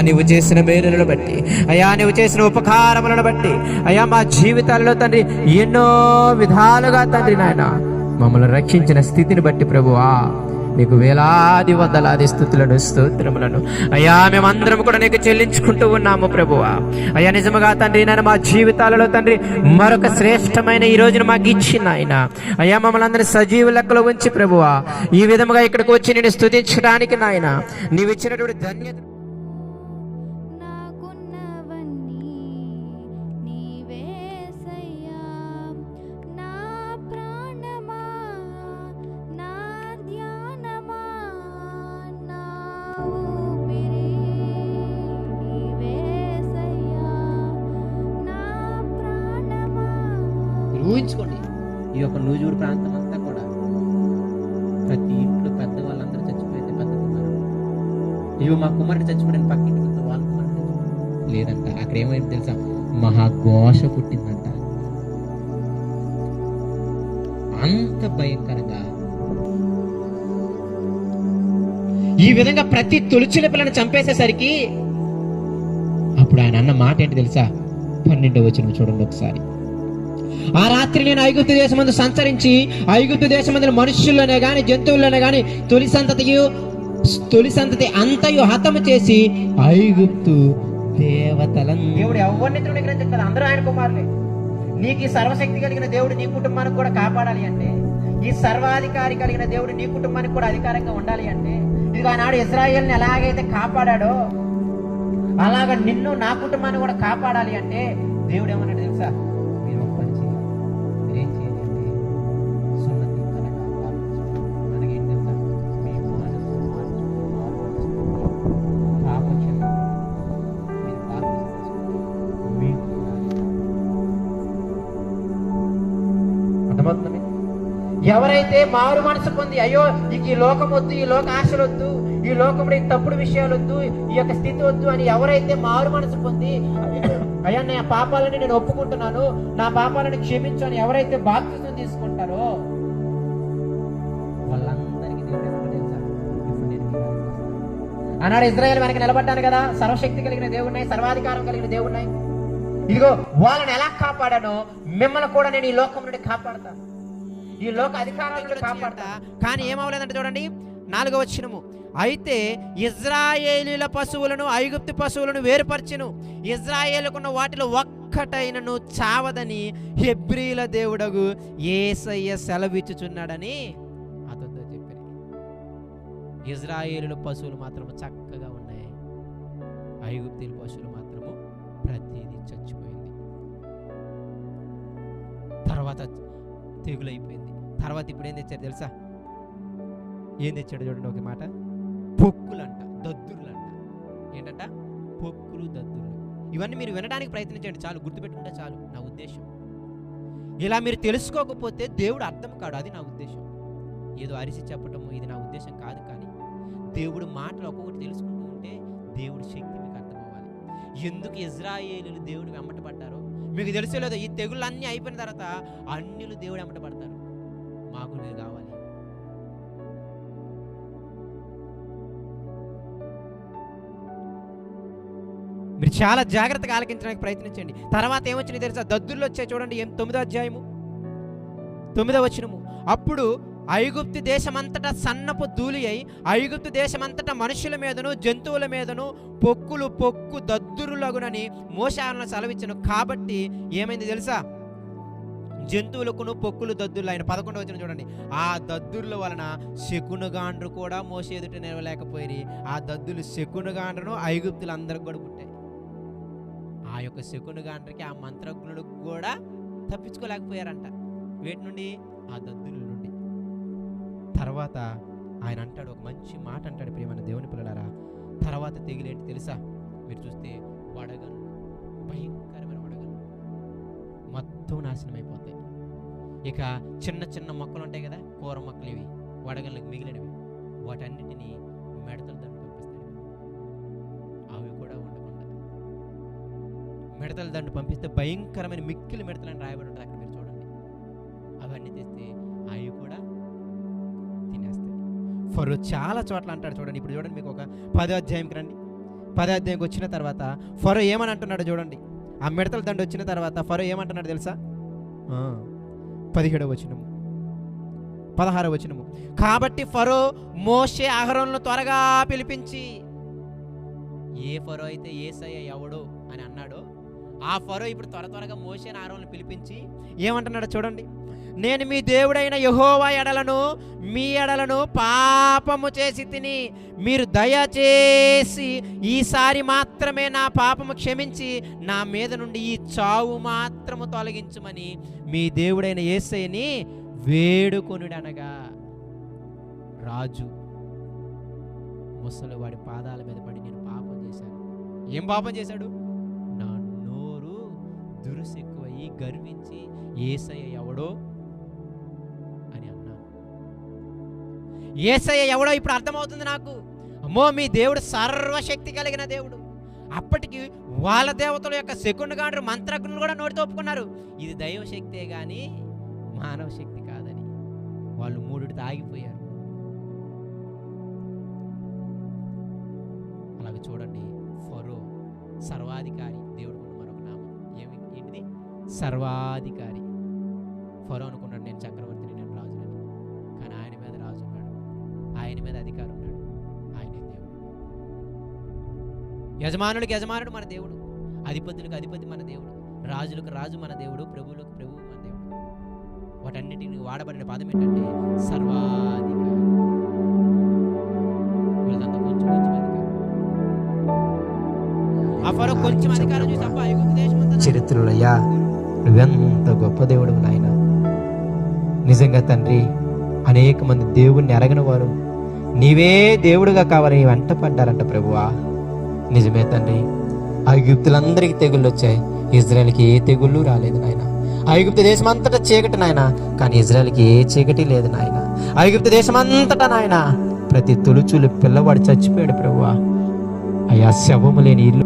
నీవు చేసిన మేలులను బట్టి. అయా నీవు చేసిన ఉపకారములను బట్టి. అయా మా జీవితాల్లో తండ్రి ఎన్నో విధాలుగా తండ్రి నాయన మమ్మల్ని రక్షించిన స్థితిని బట్టి ప్రభువా నీకు వేలాది వందలాది స్థుతులను స్తోత్రములను. అయ్యా మేమందరం కూడా నీకు చెల్లించుకుంటూ ఉన్నాము ప్రభువా. అయ్యా నిజముగా తండ్రి నాయన మా జీవితాలలో తండ్రి మరొక శ్రేష్టమైన ఈ రోజున మాకు ఇచ్చిన ఆయన అయ్యా మమ్మల్ని అందరినీ సజీవ లెక్కలో ఉంచి ప్రభువా. ఈ విధముగా ఇక్కడికి వచ్చి నేను స్థుతించడానికి నాయన నీవు ఇచ్చినటువంటి ధన్యత ఊహించుకోండి. ఈ యొక్క నూజూరు ప్రాంతం అంతా కూడా ప్రతి ఇంట్లో పెద్ద వాళ్ళందరూ చచ్చిపోయితే పెద్ద కుమారుడు ఇవి మా కుమారుడు చచ్చిపోయిన పక్కింటి కొత్త వాళ్ళ కుమారుడు లేదంట అక్కడ ఏమైంది తెలుసా? మహాఘోష పుట్టిందంట. అంత భయంకరంగా ఈ విధంగా ప్రతి తొలిచిన పిల్లని చంపేసేసరికి అప్పుడు ఆయన అన్న మాట ఏంటి తెలుసా? పన్నెండవ వచ్చిన చూడండి ఒకసారి. ఆ రాత్రి నేను ఐగుప్తు దేశమందు సంచరించి ఐగుప్తు దేశమందు మనుషుల్లోనే కానీ జంతువుల్లోనే కానీ తొలి సంతతియు తొలి సంతతి అంతయు హతము చేసి ఐగుప్తు దేవతలం దేవుడు ఎవరిని తృణీకరించట్లేదు అందరూ ఆయన కుమారులే. నీకు ఈ సర్వశక్తి కలిగిన దేవుడు నీ కుటుంబానికి కూడా కాపాడాలి అంటే ఈ సర్వాధికారి కలిగిన దేవుడు నీ కుటుంబానికి కూడా అధికారంగా ఉండాలి అంటే ఇదిగో ఆనాడు ఇజ్రాయెల్ని ఎలాగైతే కాపాడాడో అలాగ నిన్ను నా కుటుంబాన్ని కూడా కాపాడాలి అంటే దేవుడు ఏమన్నాడు తెలుసా? ఎవరైతే మారు మనసు పొంది అయ్యో ఈ లోకం వద్దు ఈ లోక ఆశలు వద్దు ఈ లోకంలో ఈ తప్పుడు విషయాలు వద్దు ఈ యొక్క స్థితి వద్దు అని ఎవరైతే మారు మనసు పొంది అయ్యా నా పాపాలని నేను ఒప్పుకుంటున్నాను నా పాపాలను క్షమించు అని ఎవరైతే బాప్తిజం తీసుకుంటారో వాళ్ళందరికీ దేవుడు ఇజ్రాయెల్ వెనక నిలబడ్డాను కదా సర్వశక్తి కలిగిన దేవుడున్నాయి సర్వాధికారం కలిగిన దేవుడున్నాయి ఇదిగో వాళ్ళని ఎలా కాపాడానో మిమ్మల్ని కూడా నేను ఈ లోకం నుండి కాపాడతాను. ఈ లోక అధికారాల కాపాడతా కానీ ఏమవలేదంటే చూడండి నాలుగవ వచ్చినము అయితే ఇజ్రాయేలీల పశువులను ఐగుప్తి పశువులను వేరుపరచెను. ఇజ్రాయేలుకున్న వాటిలో ఒక్కటైనను చావదని హెబ్రీల దేవుడగు ఏసయ్య సెలవిచ్చుచున్నాడని అతనితో చెప్పారు. ఇజ్రాయేలుల పశువులు మాత్రము చక్కగా ఉన్నాయి. ఐగుప్తీల పశువులు మాత్రము ప్రతిదీ చచ్చిపోయింది. తర్వాత తెగులైపోయింది. తర్వాత ఇప్పుడు ఏం తెచ్చారు తెలుసా? ఏం తెచ్చాడు చూడండి ఒక మాట. పొక్కులంట దద్దుర్లంట. ఏంటంట? పొక్కులు దద్దుర్లు. ఇవన్నీ మీరు వినడానికి ప్రయత్నించండి. చాలు గుర్తుపెట్టుకుంటే చాలు నా ఉద్దేశం. ఇలా మీరు తెలుసుకోకపోతే దేవుడు అర్థం కాడు అది నా ఉద్దేశం. ఏదో అరిసి చెప్పటము ఇది నా ఉద్దేశం కాదు కానీ దేవుడు మాటలు ఒక్కొక్కటి తెలుసుకుంటూ ఉంటే దేవుడి శక్తి మీకు అర్థం అవ్వాలి ఎందుకు ఇజ్రాయేలీలు దేవుడు వెంబట పడ్డారో? మీకు తెలిసే లేదు ఈ తెగుళ్ళన్నీ అయిపోయిన తర్వాత అన్యులు దేవుడు వెంబట పడతారు. మాకు మీరు కావాలి. మీరు చాలా జాగ్రత్తగా ఆలకించడానికి ప్రయత్నించండి. తర్వాత ఏమొచ్చినాయి తెలుసా? దద్దుర్లు వచ్చాయి చూడండి ఏం తొమ్మిదో అధ్యాయము? తొమ్మిదో వచ్చినము అప్పుడు ఐగుప్తు దేశమంతటా సన్నపు ధూళి అయి ఐగుప్తు దేశమంతటా మనుషుల మీదను జంతువుల మీదను పొక్కులు పొక్కు దద్దురులగునని మోసాలను సెలవిచ్చను. కాబట్టి ఏమైంది తెలుసా? జంతువులకును పొక్కులు దద్దుర్లు. ఆయన పదకొండు వచ్చిన చూడండి. ఆ దద్దుర్ల వలన శకునుగాండ్రు కూడా మోసేదుట నిలవలేకపోయి ఆ దద్దులు శకునుగాండ్రను ఐగుప్తులు అందరికి కూడా పుట్టాయి. ఆ యొక్క శకునుగాండ్రకి ఆ మంత్రజ్ఞులకు కూడా తప్పించుకోలేకపోయారంట. వేటి నుండి? ఆ దద్దుల నుండి. తర్వాత ఆయన అంటాడు ఒక మంచి మాట అంటాడు ప్రియమైన దేవుని పిల్లలారా. తర్వాత తెగిలేంటి తెలుసా? మీరు చూస్తే వడగళ్ళు భయంకర మొత్తం నాశనం అయిపోతాయి ఇక చిన్న చిన్న మొక్కలు ఉంటాయి కదా కూర మొక్కలు ఇవి వడగళ్ళకి మిగిలినవి వాటన్నిటిని మెడతల దండు పంపిస్తాడు అవి కూడా ఉండకుండా. మిడతల దండు పంపిస్తే భయంకరమైన మిక్కిలి మిడతలని రాయబడి ఉంటుంది అక్కడ మీరు చూడండి. అవన్నీ తెస్తే అవి కూడా తినేస్తాయి. ఫరో చాలా చోట్ల అంటాడు చూడండి. ఇప్పుడు చూడండి మీకు ఒక పదో అధ్యాయంకి రండి. పదో అధ్యాయంకి వచ్చిన తర్వాత ఫరో ఏమని అంటున్నాడు చూడండి. ఆ మిడతల దండ వచ్చిన తర్వాత ఫరో ఏమంటున్నాడు తెలుసా? పదిహేడవ వచనము. పదహారవ వచనము. కాబట్టి ఫరో మోషే అహరోన్ను త్వరగా పిలిపించి ఏ ఫరో అయితే ఏసయ్య ఎవడు? అని అన్నాడో ఆ ఫరో ఇప్పుడు త్వర త్వరగా మోషే అహరోన్ను పిలిపించి ఏమంటున్నాడో చూడండి. నేను మీ దేవుడైన యహోవా ఎడలను మీ ఎడలను పాపము చేసి తిని మీరు దయచేసి ఈసారి మాత్రమే నా పాపము క్షమించి నా మీద నుండి ఈ చావు మాత్రము తొలగించమని మీ దేవుడైన ఏసైని వేడుకొనుడనగా. రాజు ముసలివాడి పాదాల మీద పడి నేను పాపం చేశాను. ఏం పాపం చేశాడు? నా నోరు దురుసెక్కువయి గర్వించి ఏసయ్య ఎవడో ఏసయ్య ఎవడో ఇప్పుడు అర్థమవుతుంది నాకు. అమ్మో మీ దేవుడు సర్వశక్తి కలిగిన దేవుడు. అప్పటికి వాళ్ళ దేవతల యొక్క శకుని గాండ్రు మంత్రజ్ఞులు కూడా నోటితో ఒప్పుకున్నారు ఇది దైవ శక్తే కానీ మానవ శక్తి కాదని. వాళ్ళు మూడిటితో ఆగిపోయారు అలాగే చూడండి ఫరో సర్వాధికారి దేవుడు మరొక నామం. ఏమి ఏంటిది? సర్వాధికారి. ఫరో అనుకున్నాడు నేను చక్రం. ఆయన మీద అధికారం ఉన్నాడు. ఆయనే దేవుడు. యజమానుడికి యజమానుడు మన దేవుడు. అధిపతులకు అధిపతి మన దేవుడు. రాజులకు రాజు మన దేవుడు. ప్రభువులకు ప్రభువు మన దేవుడు. వాటన్నిటిని వాడబడిన పదం ఏంటంటే సర్వాధికారి. వీళ్ళంతా కొంచెం కొంచెం అధికారం. ఆ కొంచెం అధికారం చూసి అబ్బా ఐగుప్తు దేశం చరిత్రలో నువ్వెంత గొప్ప దేవుడు నాయన. నిజంగా తండ్రి అనేక మంది దేవుణ్ణి ఎరగని వారు నీవే దేవుడుగా కావాలని వెంట పడ్డారంట ప్రభువా? నిజమే తండ్రి. ఐగుప్తులందరికీ తెగుళ్ళు వచ్చాయి. ఇజ్రాయెల్కి ఏ తెగుళ్ళు రాలేదు నాయన. ఐగుప్తు దేశం అంతటా చీకటి నాయన. కానీ ఇజ్రాయెల్కి ఏ చీకటి లేదు నాయన. ఐగుప్తు దేశం అంతటా నాయన. ప్రతి తొలుచులు పిల్లవాడు చచ్చిపోయాడు ప్రభువా. అయ్యా శవము లేని ఇల్లు